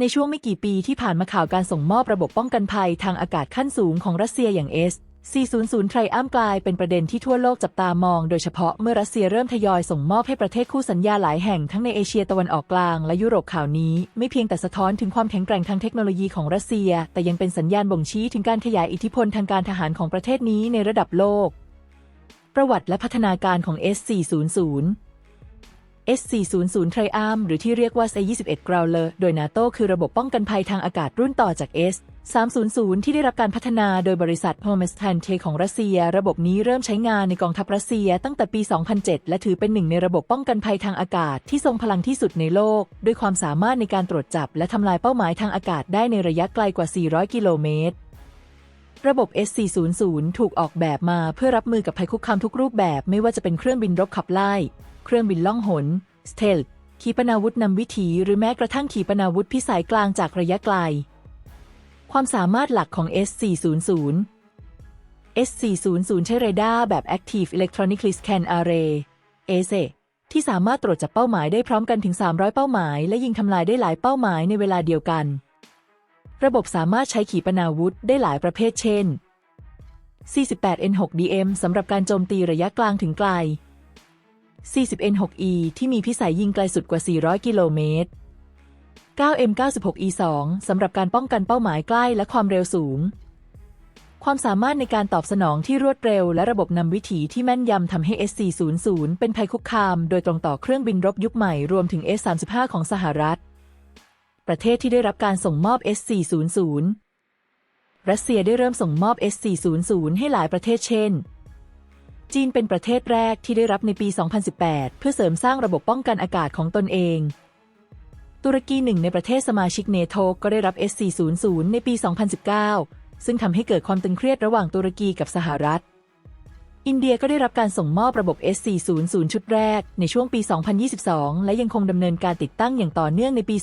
ในช่วงไม่กี่ปีที่ผ่านมาข่าวการส่งมอบระบบป้องกันภัยทางอากาศขั้นสูงของรัสเซียอย่าง S 400ไทรอัมกลายเป็นประเด็นที่ทั่วโลกจับตามอง โดยเฉพาะเมื่อรัสเซียเริ่มทยอยส่งมอบให้ประเทศคู่สัญญาหลายแห่งทั้งในเอเชียตะวันออกกลางและยุโรปข่าวนี้ ไม่เพียงแต่สะท้อนถึงความแข็งแกร่งทางเทคโนโลยีของรัสเซีย แต่ยังเป็นสัญญาณบ่งชี้ถึงการขยายอิทธิพลทางการทหารของประเทศนี้ในระดับโลก ประวัติและพัฒนาการของ S400 S400 Triumph หรือที่เรียกว่า S21 Growler โดยนาโตคือระบบป้องกันภัยทางอากาศรุ่นต่อจาก S300 ที่ได้รับการพัฒนาโดยบริษัท h o m e s t a n t e ของรัสเซีย ระบบนี้เริ่มใช้งานในกองทัพรัสเซียตั้งแต่ปี 2007 และถือเป็นหนึ่งในระบบป้องกันภัยทางอากาศที่ทรงพลังที่สุดในโลก ด้วยความสามารถในการตรวจจับ และทำลายเป้าหมายทางอากาศได้ในระยะไกลกว่า 400 กิโลเมตร ระบบ S400 ถูกออกแบบมาเพื่อรับมือกับภัยคุกคามทุกรูปแบบไม่ว่าจะเป็นเครื่องบินรบขับไล่ เครื่องบินล่องหน สเทลขีปนาวุธนำวิถี หรือแม้กระทั่งขีปนาวุธพิสัยกลางจากระยะไกล ความสามารถหลักของ S400 S400 ใช้เรดาร์แบบ Active Electronically Scan Array ASE ที่สามารถตรวจจับเป้าหมายได้พร้อมกันถึง 300 เป้าหมาย และยิงทำลายได้หลายเป้าหมายในเวลาเดียวกัน ระบบสามารถใช้ขีปนาวุธได้หลายประเภทเช่น 48N6DM สำหรับการโจมตีระยะกลางถึงไกล 40N6E ที่มีพิสัยยิงไกลสุดกว่า 400 กิโลเมตร 9M96E2 สำหรับการป้องกันเป้าหมายใกล้และความเร็วสูง ความสามารถในการตอบสนองที่รวดเร็วและระบบนำวิถีที่แม่นยำทำให้ S400 เป็นภัยคุกคาม โดยตรงต่อเครื่องบินรบยุคใหม่รวมถึง S35 ของสหรัฐ ประเทศที่ได้รับการส่งมอบ S400 รัสเซียได้เริ่มส่งมอบ S400 ให้หลายประเทศเช่น จีนเป็นประเทศแรกที่ได้รับในปี 2018 เพื่อเสริมสร้างระบบป้องกันอากาศของตนเอง ตุรกีหนึ่งในประเทศสมาชิกเนโตก็ได้รับ S400 ในปี 2019 ซึ่งทำให้เกิดความตึงเครียดระหว่างตุรกีกับสหรัฐ อินเดียก็ได้รับการส่งมอบระบบ S400 ชุดแรกในช่วงปี 2022 และยังคงดำเนินการติดตั้งอย่างต่อเนื่องในปี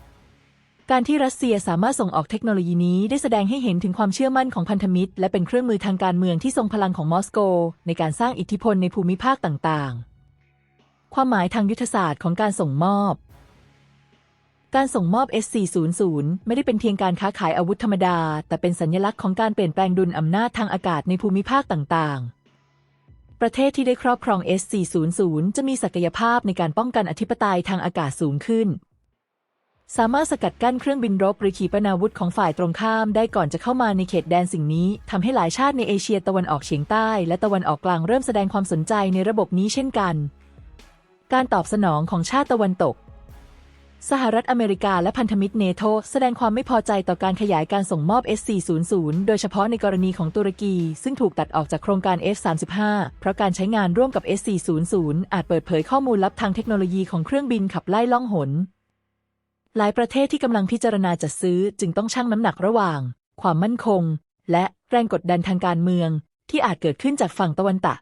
2025 การที่รัสเซียสามารถส่งออกเทคโนโลยีนี้ได้แสดงให้เห็นถึงความเชื่อมั่นของพันธมิตร และเป็นเครื่องมือทางการเมืองที่ทรงพลังของมอสโก ในการสร้างอิทธิพลในภูมิภาคต่างๆ ความหมายทางยุทธศาสตร์ของการส่งมอบ การส่งมอบ S400 ไม่ได้เป็นเพียงการค้าขายอาวุธธรรมดา แต่เป็นสัญลักษณ์ของการเปลี่ยนแปลงดุลอำนาจทางอากาศในภูมิภาคต่างๆ ประเทศที่ได้ครอบครอง S400 จะมีศักยภาพในการป้องกันอธิปไตยทางอากาศสูงขึ้น สามารถสกัดกั้นเครื่องบินรบหรือขีปนาวุธของฝ่ายตรงข้ามได้ก่อนจะเข้ามาในเขตแดนสิ่งนี้ทำให้หลายชาติในเอเชียตะวันออกเฉียงใต้ และตะวันออกกลางเริ่มแสดงความสนใจในระบบนี้เช่นกัน การตอบสนองของชาติตะวันตก สหรัฐอเมริกาและพันธมิตรเนโตแสดงความไม่พอใจต่อการขยายการส่งมอบ S400 โดยเฉพาะในกรณีของตุรกี ซึ่งถูกตัดออกจากโครงการ F35 เพราะการใช้งานร่วมกับ S400 อาจเปิดเผยข้อมูลลับทางเทคโนโลยีของเครื่องบินขับไล่ล่องหน หลายประเทศที่กำลังพิจารณาจัดซื้อจึงต้องชั่งน้ำหนักระหว่าง ความมั่นคง และแรงกดดันทางการเมือง ที่อาจเกิดขึ้นจากฝั่งตะวันตก